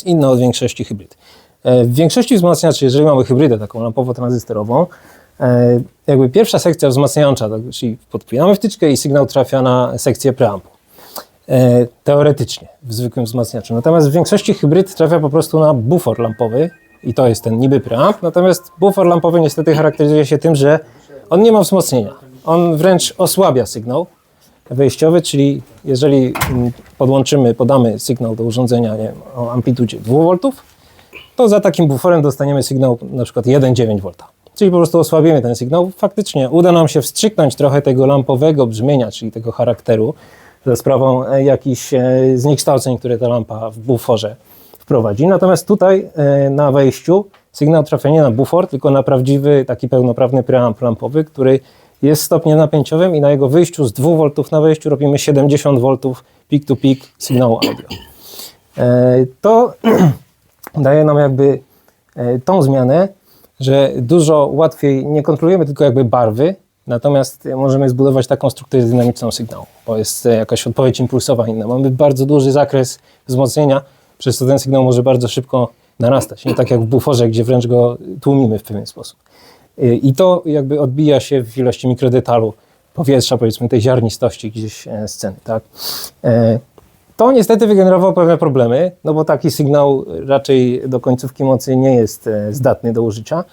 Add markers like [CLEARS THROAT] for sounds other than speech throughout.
jest inna od większości hybryd. E, W większości wzmacniaczy, jeżeli mamy hybrydę taką lampowo-tranzystorową, e, jakby pierwsza sekcja wzmacniająca, tak, czyli podpinamy wtyczkę i sygnał trafia na sekcję preampu. E, Teoretycznie w zwykłym wzmacniaczu. Natomiast w większości hybryd trafia po prostu na bufor lampowy i to jest ten niby preamp. Natomiast bufor lampowy niestety charakteryzuje się tym, że on nie ma wzmocnienia. On wręcz osłabia sygnał wejściowy, czyli jeżeli mm, podłączymy, podamy sygnał do urządzenia nie o amplitudzie 2 V, to za takim buforem dostaniemy sygnał na przykład 1,9 V. Czyli po prostu osłabimy ten sygnał. Faktycznie uda nam się wstrzyknąć trochę tego lampowego brzmienia, czyli tego charakteru, za sprawą e, jakichś e, zniekształceń, które ta lampa w buforze wprowadzi. Natomiast tutaj e, na wejściu sygnał trafia nie na bufor, tylko na prawdziwy, taki pełnoprawny preamp lampowy, który jest stopniem napięciowym i na jego wyjściu z 2 V na wejściu robimy 70 V peak to peak sygnału audio. E, To [CLEARS THROAT] daje nam jakby e, tą zmianę, że dużo łatwiej nie kontrolujemy tylko jakby barwy, natomiast możemy zbudować taką strukturę dynamiczną sygnału, bo jest jakaś odpowiedź impulsowa inna. Mamy bardzo duży zakres wzmocnienia, przez co ten sygnał może bardzo szybko narastać. Nie tak jak w buforze, gdzie wręcz go tłumimy w pewien sposób. E, I to jakby odbija się w ilości mikrodetalu powietrza, powiedzmy tej ziarnistości gdzieś e, sceny, tak? E, to niestety wygenerowało pewne problemy, no bo taki sygnał raczej do końcówki mocy nie jest e, zdatny do użycia.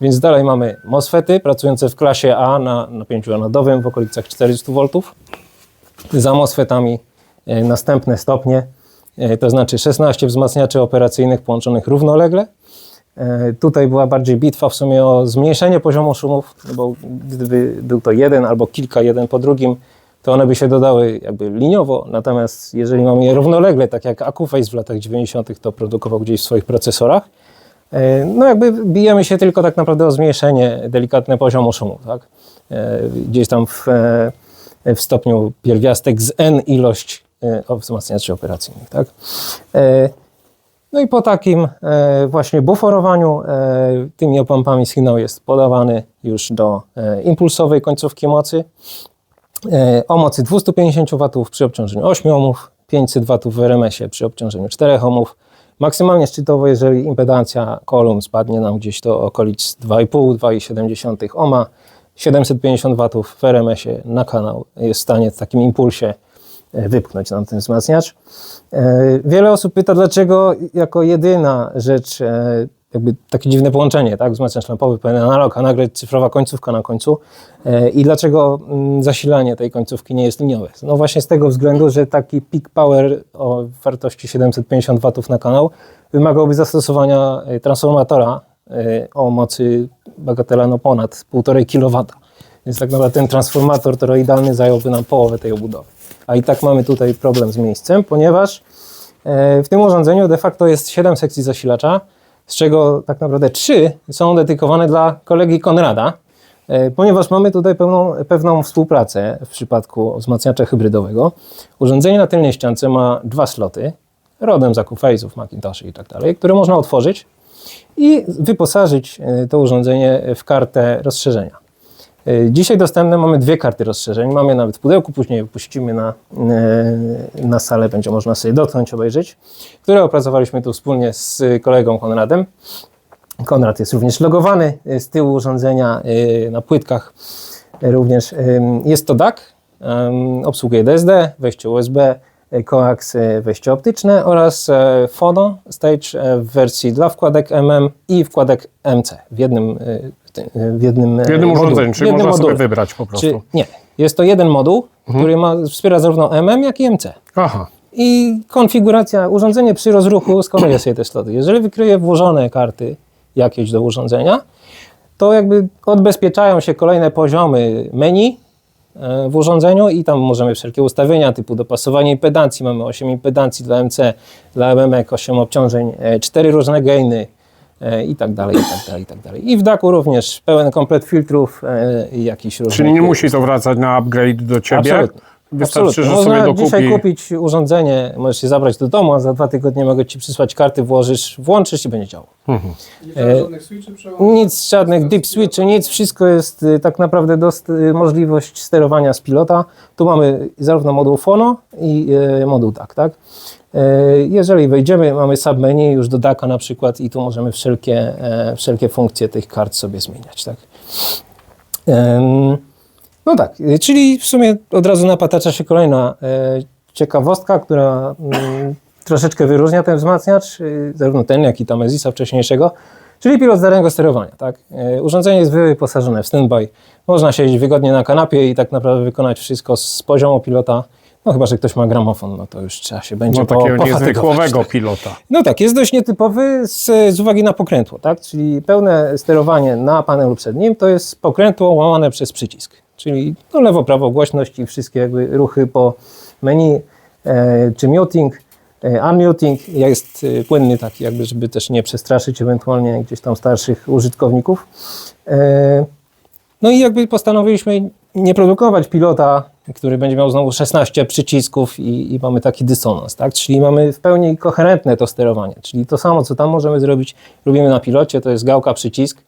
Więc dalej mamy MOSFETy pracujące w klasie A na napięciu anodowym w okolicach 400 V. Za MOSFETami e, następne stopnie, e, to znaczy 16 wzmacniaczy operacyjnych połączonych równolegle. E, Tutaj była bardziej bitwa w sumie o zmniejszenie poziomu szumów, no bo gdyby był to jeden albo kilka jeden po drugim, to one by się dodały jakby liniowo, natomiast jeżeli mamy je równolegle, tak jak Accuface w latach 90. to produkował gdzieś w swoich procesorach, e, no jakby bijemy się tylko tak naprawdę o zmniejszenie delikatne poziomu szumu, tak? E, Gdzieś tam w, w stopniu pierwiastek z n ilość wzmacniaczy operacyjnych, tak? No i po takim e, właśnie buforowaniu e, tymi opompami sygnał jest podawany już do e, impulsowej końcówki mocy o mocy 250 W przy obciążeniu 8 ohmów, 500 W w RMS-ie przy obciążeniu 4 ohmów. Maksymalnie szczytowo, jeżeli impedancja kolumn spadnie nam gdzieś do okolic 2,5-2,7 ohma, 750 W w RMS-ie na kanał jest w stanie w takim impulsie wypchnąć nam ten wzmacniacz. E, Wiele osób pyta, dlaczego jako jedyna rzecz, e, jakby takie dziwne połączenie, tak? Wzmacniacz lampowy, pełen analog, a nagle cyfrowa końcówka na końcu. E, I dlaczego mm, zasilanie tej końcówki nie jest liniowe? No właśnie z tego względu, że taki peak power o wartości 750 W na kanał wymagałby zastosowania e, transformatora e, o mocy bagatela no ponad 1,5 kW. Więc tak naprawdę ten transformator toroidalny zająłby nam połowę tej obudowy. A i tak mamy tutaj problem z miejscem, ponieważ e, w tym urządzeniu de facto jest 7 sekcji zasilacza, z czego tak naprawdę 3 są dedykowane dla kolegi Konrada, e, ponieważ mamy tutaj pełną, pewną współpracę w przypadku wzmacniacza hybrydowego. Urządzenie na tylnej ściance ma dwa sloty, rodem z Accuface'ów, Macintoshy i tak dalej, które można otworzyć i wyposażyć e, to urządzenie w kartę rozszerzenia. E, Dzisiaj dostępne mamy dwie karty rozszerzeń. Mamy nawet w pudełku, później puścimy na, e, na salę, będzie można sobie dotknąć, obejrzeć, które opracowaliśmy tu wspólnie z kolegą Konradem. Konrad jest również logowany e, z tyłu urządzenia na płytkach. Również jest to DAC, obsługuje DSD, wejście USB, e, wejście optyczne oraz phono stage w wersji dla wkładek MM i wkładek MC w jednym, w e, jednym, e, W jednym module. urządzeniu, czyli jednym można sobie module. wybrać po prostu. Czy, nie, jest to jeden moduł, który ma, wspiera zarówno MM, jak i MC. Aha. I konfiguracja, urządzenie przy rozruchu skonuje sobie te sloty. Jeżeli wykryje włożone karty jakieś do urządzenia, to jakby odbezpieczają się kolejne poziomy menu e, w urządzeniu i tam możemy wszelkie ustawienia typu dopasowanie impedancji. Mamy 8 impedancji dla MC, dla MMEK, 8 obciążeń, 4 różne gainy e, i tak dalej, i tak dalej, i tak dalej. I w DAC-u również pełen komplet filtrów e, i jakichś różnych... Czyli nie musi to wracać na upgrade do ciebie, Absolutnie. Wystarczy, Absolutnie. że Można sobie dokupi. dzisiaj kupić urządzenie, możesz się zabrać do domu, a za dwa tygodnie mogę Ci przysłać karty, włożysz, włączysz i będzie działało. Nie trzeba żadnych switchy. Nic, żadnych deep switchy, nic, wszystko jest y, tak naprawdę dost, y, możliwość sterowania z pilota. Tu mamy zarówno moduł Phono i y, moduł DAC, tak? Y, jeżeli wejdziemy, mamy submenu już do DACa na przykład i tu możemy wszelkie, e, wszelkie funkcje tych kart sobie zmieniać, tak? No tak, y, czyli w sumie od razu napatacza się kolejna e, ciekawostka, która mm, troszeczkę wyróżnia ten wzmacniacz, y, zarówno ten, jak i tam Ezisa wcześniejszego, czyli pilot zdalnego sterowania. Tak? Urządzenie jest wyposażone w standby. Można siedzieć wygodnie na kanapie i tak naprawdę wykonać wszystko z poziomu pilota. No chyba, że ktoś ma gramofon, no to już trzeba się będzie No po, takiego pilota. No tak, jest dość nietypowy z, z uwagi na pokrętło, tak? Czyli pełne sterowanie na panelu przed nim to jest pokrętło łamane przez przycisk. Czyli no lewo, prawo, głośność i wszystkie jakby ruchy po menu, e, czy muting, e, unmuting jest e, płynny taki jakby, żeby też nie przestraszyć ewentualnie gdzieś tam starszych użytkowników. No i jakby postanowiliśmy nie produkować pilota, który będzie miał znowu 16 przycisków i, i mamy taki dysonans, tak? Czyli mamy w pełni koherentne to sterowanie, czyli to samo, co tam możemy zrobić, robimy na pilocie, to jest gałka, przycisk,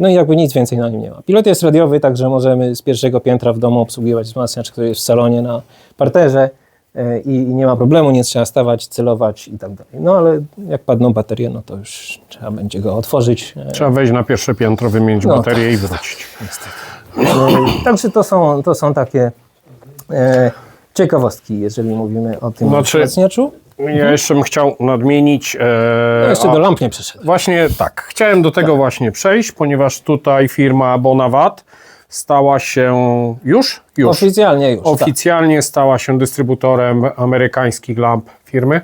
no i jakby nic więcej na nim nie ma. Pilot jest radiowy, także możemy z pierwszego piętra w domu obsługiwać wzmacniacz, który jest w salonie na parterze e, i, nie ma problemu, nie trzeba stawać, celować i tak dalej. No ale jak padną baterie, no to już trzeba będzie go otworzyć. e, Trzeba wejść na pierwsze piętro, wymienić No. baterię i wrócić. E, Także to są, to są takie e, ciekawostki, jeżeli mówimy o tym Znaczy- wzmacniaczu. Ja jeszcze bym chciał nadmienić. E, Ja jeszcze do lamp nie przeszedłem. Właśnie tak, chciałem do tego właśnie przejść, ponieważ tutaj firma Bonavat stała się już, już Oficjalnie już. tak. oficjalnie stała się dystrybutorem amerykańskich lamp firmy.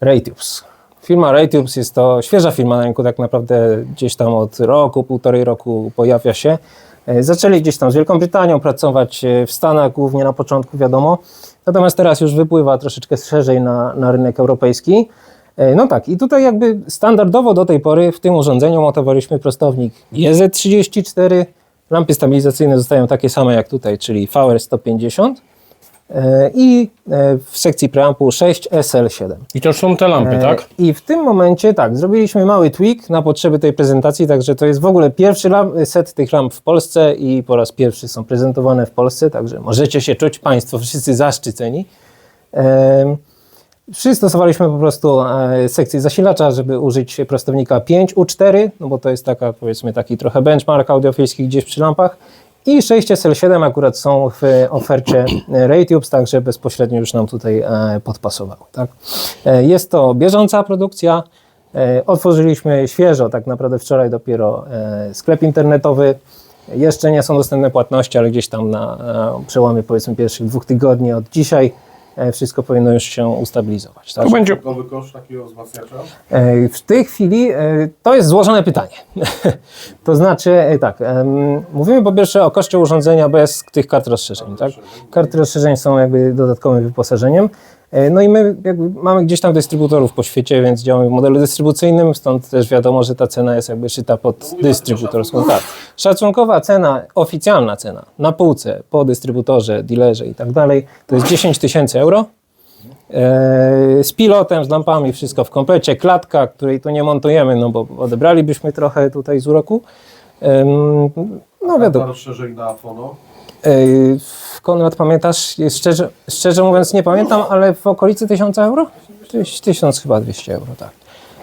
Raytubes. Firma Raytubes jest to świeża firma na rynku, tak naprawdę gdzieś tam od roku, półtorej roku pojawia się. E, Zaczęli gdzieś tam z Wielką Brytanią pracować e, w Stanach, głównie na początku, wiadomo. Natomiast teraz już wypływa troszeczkę szerzej na, na rynek europejski. E, No tak, i tutaj jakby standardowo do tej pory w tym urządzeniu montowaliśmy prostownik JZ34. Lampy stabilizacyjne zostają takie same jak tutaj, czyli VR150. E, I e, w sekcji preampu 6SL7. I to są te lampy, E, tak? I w tym momencie tak, zrobiliśmy mały tweak na potrzeby tej prezentacji, także to jest w ogóle pierwszy set tych lamp w Polsce i po raz pierwszy są prezentowane w Polsce, także możecie się czuć Państwo wszyscy zaszczyceni. Przystosowaliśmy po prostu sekcję zasilacza, żeby użyć prostownika 5U4, no bo to jest taka, powiedzmy, taki trochę benchmark audiofilski gdzieś przy lampach. I 6SL7 akurat są w ofercie Raytubes, także bezpośrednio już nam tutaj e, podpasowało. Tak? E, Jest to bieżąca produkcja. E, Otworzyliśmy świeżo, tak naprawdę wczoraj dopiero sklep internetowy. Jeszcze nie są dostępne płatności, ale gdzieś tam na przełomie powiedzmy pierwszych dwóch tygodni od dzisiaj wszystko powinno już się ustabilizować. Tak? To będzie, Nowy koszt takiego wzmacniacza. E, W tej chwili e, to jest złożone pytanie. [LAUGHS] to znaczy, e, tak, mówimy po pierwsze o koszcie urządzenia bez tych kart rozszerzeń. Tak? Karty rozszerzeń są jakby dodatkowym wyposażeniem. E, No i my jakby mamy gdzieś tam dystrybutorów po świecie, więc działamy w modelu dystrybucyjnym, stąd też wiadomo, że ta cena jest jakby szyta pod dystrybutorską. Tak. Szacunkowa cena, oficjalna cena na półce po dystrybutorze, dealerze i tak dalej, to jest 10 tysięcy euro. E, z pilotem, z lampami, wszystko w komplecie, klatka, której tu nie montujemy, no bo odebralibyśmy trochę tutaj z uroku. No wiadomo, rozszerzeń na Fono. E, Konrad pamiętasz, szczerze, szczerze mówiąc nie pamiętam, ale w okolicy 1000 euro? Tyś- 1000 chyba 200 euro, tak.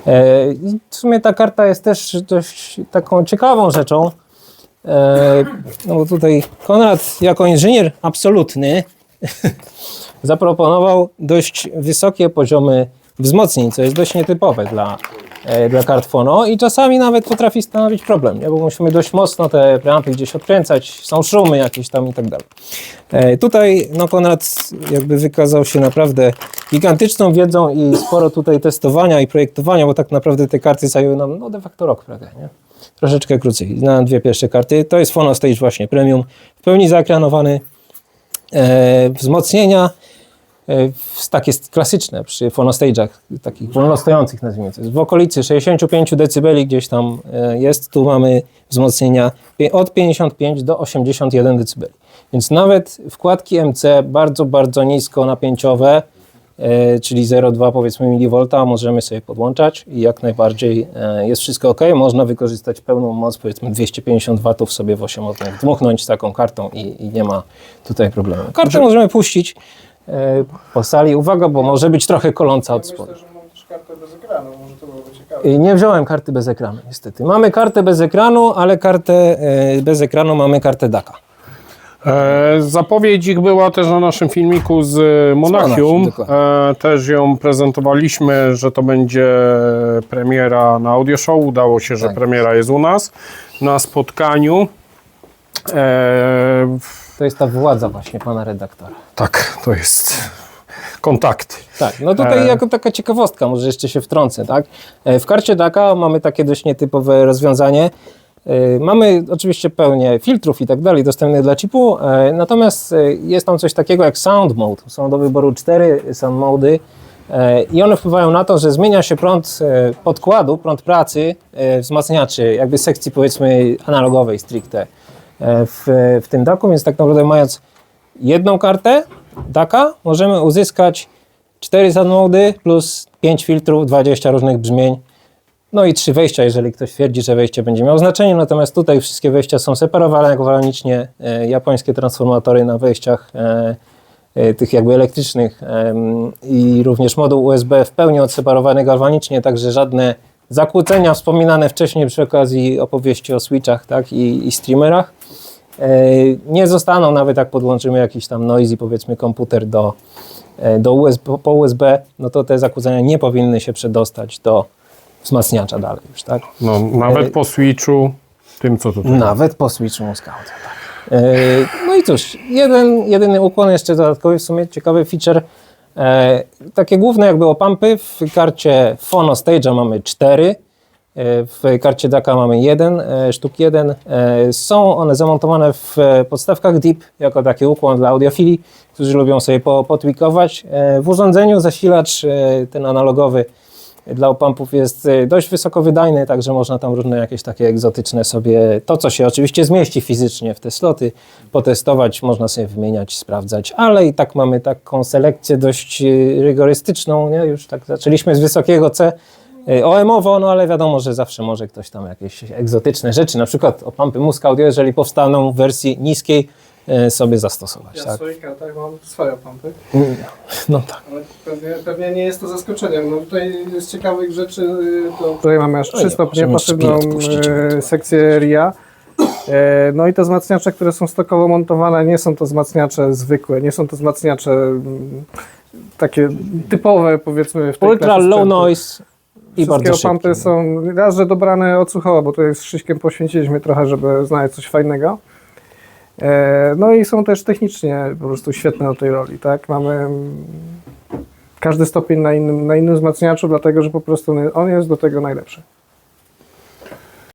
E, I w sumie ta karta jest też dość taką ciekawą rzeczą, no bo tutaj Konrad jako inżynier absolutny [LAUGHS] zaproponował dość wysokie poziomy wzmocnień, co jest dość nietypowe dla, e, dla kart Phono i czasami nawet potrafi stanowić problem, nie? bo musimy dość mocno te preampy gdzieś odkręcać, są szumy jakieś tam i tak dalej. E, Tutaj no Konrad jakby wykazał się naprawdę gigantyczną wiedzą i sporo tutaj testowania i projektowania, bo tak naprawdę te karty zajęły nam no de facto rok prawie, nie? Troszeczkę krócej, na dwie pierwsze karty. To jest Phono Stage właśnie Premium, w pełni zaekranowany, e, wzmocnienia, e, takie klasyczne przy phonostage'ach, takich wolnostojących nazwijmy to. W okolicy 65 dB gdzieś tam e, jest, tu mamy wzmocnienia od 55 do 81 dB. Więc nawet wkładki MC bardzo, bardzo nisko napięciowe, czyli 0,2 powiedzmy mV możemy sobie podłączać i jak najbardziej e, jest wszystko ok. Można wykorzystać pełną moc, powiedzmy 250 W sobie w 8 ohmach, dmuchnąć taką kartą i, i nie ma tutaj problemu. Kartę możemy puścić e, po sali. Uwaga, bo może być trochę koląca od spodu. Myślę, że mam też kartę bez ekranu, może to byłoby ciekawe. I Nie wziąłem karty bez ekranu, niestety. Mamy kartę bez ekranu, ale kartę e, bez ekranu mamy kartę DACA. E, zapowiedź ich była też na naszym filmiku z Monachium. Monachium, e, też ją prezentowaliśmy, że to będzie premiera na audio show. Udało się, że Tak. premiera jest u nas na spotkaniu. E, To jest ta władza właśnie pana redaktora. tak, to jest kontakt. Tak, no tutaj E. jako taka ciekawostka, może jeszcze się wtrącę, tak? E, W karcie DACA mamy takie dość nietypowe rozwiązanie. E, Mamy oczywiście pełnię filtrów i tak dalej dostępnych dla chipu, e, natomiast e, jest tam coś takiego jak sound mode. Są do wyboru cztery sound mody i one wpływają na to, że zmienia się prąd podkładu, prąd pracy wzmacniaczy, jakby sekcji powiedzmy analogowej stricte w, w tym DAC-u, więc tak naprawdę mając jedną kartę DACA możemy uzyskać 4 mody plus 5 filtrów, 20 różnych brzmień. No i trzy wejścia, jeżeli ktoś twierdzi, że wejście będzie miało znaczenie. Natomiast tutaj wszystkie wejścia są separowane gwalnicznie. E, japońskie transformatory na wejściach e, e, tych jakby elektrycznych i również moduł USB w pełni odseparowany galwanicznie, także żadne zakłócenia wspominane wcześniej przy okazji opowieści o switchach tak, i, i streamerach nie zostaną, nawet jak podłączymy jakiś tam noisy, powiedzmy komputer do, do USB, po USB, no to te zakłócenia nie powinny się przedostać do wzmacniacza dalej już, tak? No, nawet po switchu, tym co tutaj. Nawet po switchu Moscow. Tak. E, No i cóż, jeden, jedyny ukłon jeszcze dodatkowy, w sumie ciekawy feature. E, takie główne jakby opampy w karcie Phono Stage'a mamy cztery, e, w karcie DACA mamy jeden, e, sztuk jeden. E, Są one zamontowane w e, podstawkach DIP jako taki ukłon dla audiofili, którzy lubią sobie po, potwikować. E, W urządzeniu zasilacz e, ten analogowy dla opampów jest e, dość wysoko wydajny, także można tam różne jakieś takie egzotyczne sobie, to co się oczywiście zmieści fizycznie w te sloty, potestować, można sobie wymieniać, sprawdzać, ale i tak mamy taką selekcję dość e, rygorystyczną, nie? już tak zaczęliśmy z wysokiego C, e, OM-owo, no ale wiadomo, że zawsze może ktoś tam jakieś egzotyczne rzeczy, na przykład opampy Musk Audio, jeżeli powstaną w wersji niskiej, sobie zastosować. Ja w Tak? swoich kartach mam swoje pompy, No tak. ale pewnie, pewnie nie jest to zaskoczeniem. No tutaj z ciekawych rzeczy y, to... Tutaj mamy aż No nie, 3 stopnie, możemy pasywną e, sekcję RIA. E, No i te wzmacniacze, które są stokowo montowane, nie są to wzmacniacze zwykłe, nie są to wzmacniacze mm, takie typowe powiedzmy w tej Ultra low sprzętu. noise i bardzo Wszystkie opampy szybkie. są raz, że dobrane odsłuchowo, bo tutaj z Krzyśkiem poświęciliśmy trochę, żeby znaleźć coś fajnego. E, No i są też technicznie po prostu świetne do tej roli, tak? Mamy mm, każdy stopień na innym, na innym wzmacniaczu, dlatego że po prostu on jest do tego najlepszy.